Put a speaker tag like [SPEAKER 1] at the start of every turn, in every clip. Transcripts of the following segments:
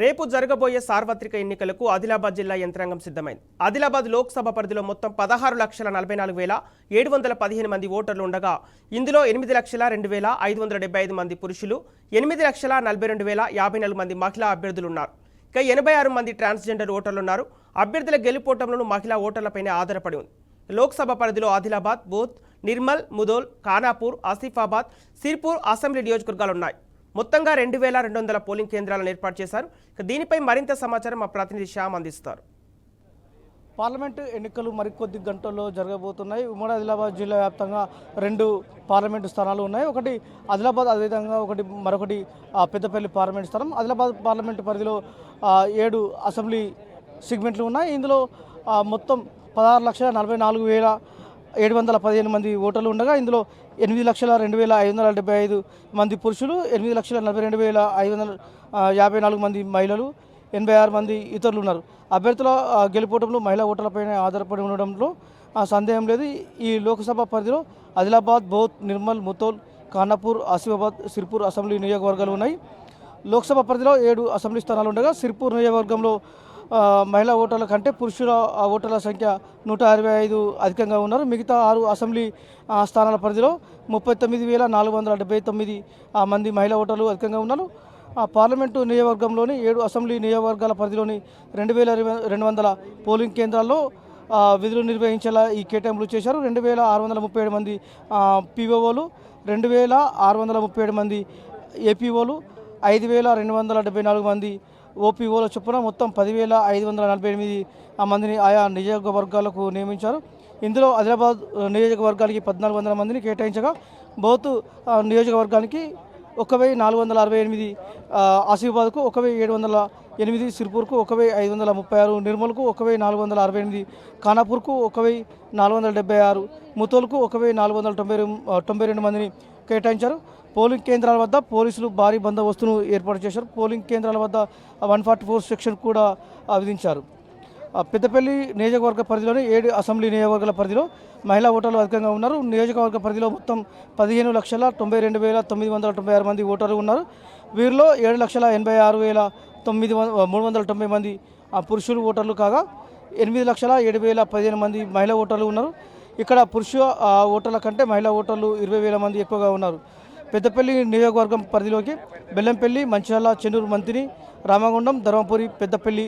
[SPEAKER 1] రేపు జరగబోయే సార్వత్రిక ఎన్నికలకు ఆదిలాబాద్ జిల్లా యంత్రాంగం సిద్ధమైంది. ఆదిలాబాద్ లోక్సభ పరిధిలో మొత్తం పదహారు లక్షల నలభై నాలుగు వేల ఏడు వందల పదిహేను మంది ఓటర్లు ఉండగా ఇందులో ఎనిమిది లక్షల రెండు వేల ఐదు వందల డెబ్బై ఐదు మంది పురుషులు ఎనిమిది లక్షల నలభై రెండు వేల యాభై నాలుగు మంది మహిళా అభ్యర్థులు ఉన్నారు. ఇక ఎనభై ఆరు మంది ట్రాన్స్జెండర్ ఓటర్లు ఉన్నారు. అభ్యర్థుల గెలుపోటంలోనూ మహిళా ఓటర్లపైనే ఆధారపడి ఉంది. లోక్సభ పరిధిలో ఆదిలాబాద్ బూత్ నిర్మల్ ముదోల్ ఖానాపూర్ ఆసిఫాబాద్ సిర్పూర్ అసెంబ్లీ నియోజకవర్గాలు ఉన్నాయి. మొత్తంగా రెండు వేల రెండు వందల పోలింగ్ కేంద్రాలను ఏర్పాటు చేశారు. దీనిపై మరింత సమాచారం మా ప్రతినిధి శ్యామ్ అందిస్తారు.
[SPEAKER 2] పార్లమెంటు ఎన్నికలు మరికొద్ది గంటల్లో జరగబోతున్నాయి. ఉమ్మడి ఆదిలాబాద్ జిల్లా వ్యాప్తంగా రెండు పార్లమెంటు స్థానాలు ఉన్నాయి. ఒకటి ఆదిలాబాద్ అదేవిధంగా ఒకటి మరొకటి పెద్దపల్లి పార్లమెంట్ స్థానం. ఆదిలాబాద్ పార్లమెంటు పరిధిలో ఏడు అసెంబ్లీ సెగ్మెంట్లు ఉన్నాయి. ఇందులో మొత్తం పదహారు లక్షల నలభై నాలుగు వేల ఏడు వందల పదిహేను మంది ఓటర్లు ఉండగా ఇందులో ఎనిమిది లక్షల రెండు వేల ఐదు వందల డెబ్బై ఐదు మంది పురుషులు ఎనిమిది లక్షల నలభై రెండు వేల ఐదు వందల యాభై నాలుగు మంది మహిళలు ఎనభై ఆరు మంది ఇతరులు ఉన్నారు. అభ్యర్థుల ఆ, గెలుపోవడంలో మహిళా ఓటర్లపై ఆధారపడి ఉండడంలో సందేహం లేదు. ఈ లోక్సభ పరిధిలో ఆదిలాబాద్ బౌత్ నిర్మల్ ముతోల్ ఖానాపూర్ ఆసిఫాబాద్ సిర్పూర్ అసెంబ్లీ నియోజకవర్గాలు ఉన్నాయి. లోక్సభ పరిధిలో ఏడు అసెంబ్లీ స్థానాలు ఉండగా సిర్పూర్ నియోజకవర్గంలో మహిళా ఓటర్ల కంటే పురుషుల ఓటర్ల సంఖ్య నూట అరవై ఐదు అధికంగా ఉన్నారు. మిగతా ఆరు అసెంబ్లీ స్థానాల పరిధిలో ముప్పై తొమ్మిది వేల నాలుగు వందల డెబ్బై తొమ్మిది ఆ, మంది మహిళా ఓటర్లు అధికంగా ఉన్నారు. పార్లమెంటు నియోజకవర్గంలోని ఏడు అసెంబ్లీ నియోజకవర్గాల పరిధిలోని రెండు వేల రెండు వందల పోలింగ్ కేంద్రాల్లో విధులు నిర్వహించేలా ఈ కేటాయింపులు చేశారు. రెండు వేల ఆరు వందల ముప్పై ఏడు మంది పీఓఓలు రెండు వేల ఆరు వందల ముప్పై ఏడు మంది ఏపీఓలు ఐదు వేల రెండు వందల డెబ్బై నాలుగు మంది ఓపీఓల చొప్పున మొత్తం పదివేల ఐదు వందల నలభై ఎనిమిది మందిని ఆయా నియోజకవర్గాలకు నియమించారు. ఇందులో ఆదిలాబాద్ నియోజకవర్గానికి పద్నాలుగు వందల మందిని కేటాయించగా బౌత్ నియోజకవర్గానికి ఒక వెయ్యి నాలుగు వందల అరవై ఎనిమిది ఆసిఫాబాద్కు ఒక వెయ్యి ఏడు వందల ఎనిమిది సిర్పూర్కు ఒక వెయ్యి ఐదు వందల ముప్పై ఆరు నిర్మల్కు ఒక వెయ్యి నాలుగు వందల అరవై ఎనిమిది ఖానాపూర్కు ఒక వెయ్యి నాలుగు వందల డెబ్బై ఆరు ముతోల్కు ఒక వెయ్యి నాలుగు వందల తొంభై తొంభై రెండు మందిని కేటాయించారు. పోలింగ్ కేంద్రాల వద్ద పోలీసులు భారీ బందోబస్తును ఏర్పాటు చేశారు. పోలింగ్ కేంద్రాల వద్ద వన్ ఫార్టీ ఫోర్ సెక్షన్ కూడా విధించారు. పెద్దపల్లి నియోజకవర్గ పరిధిలోని ఏడు అసెంబ్లీ నియోజకవర్గాల పరిధిలో మహిళా ఓటర్లు అధికంగా ఉన్నారు. నియోజకవర్గ పరిధిలో మొత్తం పదిహేను లక్షల తొంభై రెండు వేల తొమ్మిది వందల తొంభై ఆరు మంది ఓటర్లు ఉన్నారు. వీరిలో ఏడు లక్షల ఎనభై ఆరు వేల తొమ్మిది వంద మూడు వందల తొంభై మంది ఆ, పురుషులు ఓటర్లు కాగా ఎనిమిది లక్షల ఏడు వేల పదిహేను మంది మహిళా ఓటర్లు ఉన్నారు. ఇక్కడ పురుష ఆ, ఓటర్ల కంటే మహిళా ఓటర్లు ఇరవై వేల మంది ఎక్కువగా ఉన్నారు. పెద్దపల్లి నియోజకవర్గం పరిధిలోకి బెల్లంపల్లి మంచిర్యాల చెన్నూరు మంత్రి రామగుండం ధర్మపురి పెద్దపల్లి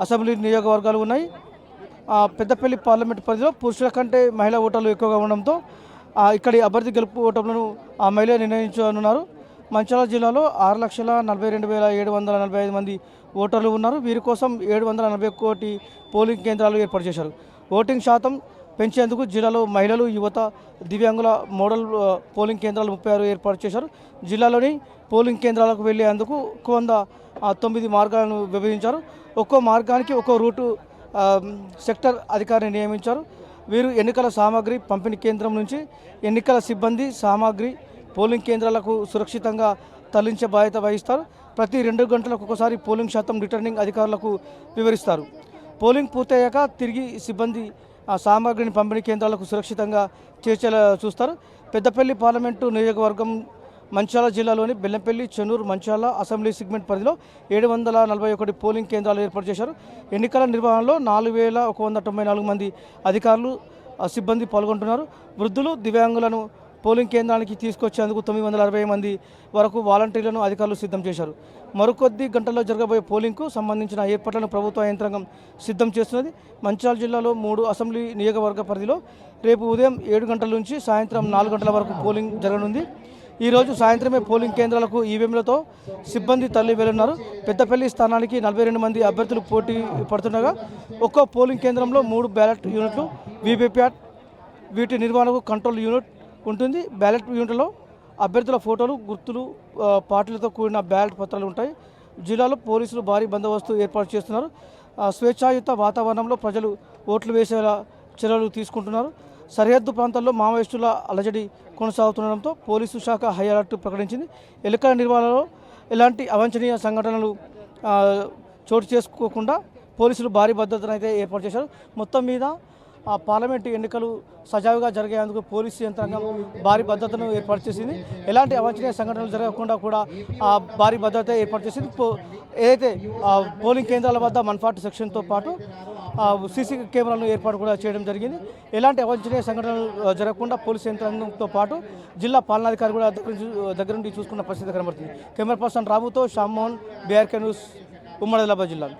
[SPEAKER 2] అసెంబ్లీ నియోజకవర్గాలు ఉన్నాయి. ఆ, పెద్దపల్లి పార్లమెంట్ పరిధిలో పురుషుల కంటే మహిళా ఓటర్లు ఎక్కువగా ఉండడంతో ఇక్కడి అభ్యర్థి గెలుపు ఓటర్లను ఆ మహిళ నిర్ణయించనున్నారు. మంచిర్యాల జిల్లాలో ఆరు లక్షల నలభై రెండు వేల ఏడు వందల నలభై ఐదు మంది ఓటర్లు ఉన్నారు. వీరి కోసం ఏడు వందల నలభై కోటి పోలింగ్ కేంద్రాలు ఏర్పాటు చేశారు. ఓటింగ్ శాతం పెంచేందుకు జిల్లాలో మహిళలు యువత దివ్యాంగుల మోడల్ పోలింగ్ కేంద్రాలు ముప్పై ఆరు ఏర్పాటు చేశారు. జిల్లాలోని పోలింగ్ కేంద్రాలకు వెళ్ళేందుకు ఒక వంద తొమ్మిది మార్గాలను విభజించారు. ఒక్కో మార్గానికి ఒక్కో రూటు సెక్టర్ అధికారిని నియమించారు. వీరు ఎన్నికల సామాగ్రి పంపిణీ కేంద్రం నుంచి ఎన్నికల సిబ్బంది సామాగ్రి పోలింగ్ కేంద్రాలకు సురక్షితంగా తరలించే బాధ్యత వహిస్తారు. ప్రతి రెండు గంటలకు ఒకసారి పోలింగ్ శాతం రిటర్నింగ్ అధికారులకు వివరిస్తారు. పోలింగ్ పూర్తయ్యాక తిరిగి సిబ్బంది ఆ సామాగ్రిని పంపిణీ కేంద్రాలకు సురక్షితంగా చేర్చేలా చూస్తారు. పెద్దపల్లి పార్లమెంటు నియోజకవర్గం మంచాల జిల్లాలోని బెల్లంపల్లి చెన్నూరు మంచాల అసెంబ్లీ సెగ్మెంట్ పరిధిలో ఏడు వందల నలభై ఒకటి పోలింగ్ కేంద్రాలు ఏర్పాటు చేశారు. ఎన్నికల నిర్వహణలో నాలుగు వేల ఒక వంద తొంభై నాలుగు మంది అధికారులు సిబ్బంది పాల్గొంటున్నారు. వృద్ధులు దివ్యాంగులను పోలింగ్ కేంద్రానికి తీసుకొచ్చేందుకు తొమ్మిది వందల అరవై మంది వరకు వాలంటీర్లను అధికారులు సిద్ధం చేశారు. మరికొద్ది గంటల్లో జరగబోయే పోలింగ్కు సంబంధించిన ఏర్పాట్లను ప్రభుత్వ యంత్రాంగం సిద్ధం చేస్తున్నది. మంచాల జిల్లాలో మూడు అసెంబ్లీ నియోజకవర్గ పరిధిలో రేపు ఉదయం ఏడు గంటల నుంచి సాయంత్రం నాలుగు గంటల వరకు పోలింగ్ జరగనుంది. ఈరోజు సాయంత్రమే పోలింగ్ కేంద్రాలకు ఈవీఎంలతో సిబ్బంది తరలి వెళ్తున్నారు పెద్దపల్లి స్థానానికి నలభై రెండు మంది అభ్యర్థులు పోటీ పడుతుండగా ఒక్కో పోలింగ్ కేంద్రంలో మూడు బ్యాలెట్ యూనిట్లు వీవీప్యాట్ వీటి నిర్వహణకు కంట్రోల్ యూనిట్ ఉంటుంది. బ్యాలెట్ యూనిట్లో అభ్యర్థుల ఫోటోలు గుర్తులు పార్టీలతో కూడిన బ్యాలెట్ పత్రాలు ఉంటాయి. జిల్లాలో పోలీసులు భారీ బందోబస్తు ఏర్పాటు చేస్తున్నారు. స్వేచ్ఛాయుత వాతావరణంలో ప్రజలు ఓట్లు వేసేలా చర్యలు తీసుకుంటున్నారు. సరిహద్దు ప్రాంతాల్లో మావోయిస్టుల అలజడి కొనసాగుతుండడంతో పోలీసు శాఖ హై అలర్ట్ ప్రకటించింది. ఎలుకల నిర్వహణలో ఎలాంటి అవాంఛనీయ సంఘటనలు చోటు చేసుకోకుండా పోలీసులు భారీ భద్రతను అయితే ఏర్పాటు చేశారు. మొత్తం మీద పార్లమెంటు ఎన్నికలు సజావుగా జరిగేందుకు పోలీసు యంత్రాంగం భారీ భద్రతను ఏర్పాటు చేసింది. ఎలాంటి అవాంఛనీయ సంఘటనలు జరగకుండా కూడా ఆ భారీ భద్రత ఏర్పాటు చేసింది. పో- ఏదైతే ఆ పోలింగ్ కేంద్రాల వద్ద మన్ఫాట్ సెక్షన్తో పాటు సీసీ కెమెరాలను ఏర్పాటు కూడా చేయడం జరిగింది. ఎలాంటి అవాంఛనీయ సంఘటనలు జరగకుండా పోలీసు యంత్రాంగంతో పాటు జిల్లా పాలనాధికారి కూడా దగ్గర దగ్గర నుండి చూసుకున్న పరిస్థితి కనబడుతుంది. కెమెరా పర్సన్ రాముతో శ్యామ్మోహన్ బీఆర్కే న్యూస్ ఉమ్మడి జిల్లా.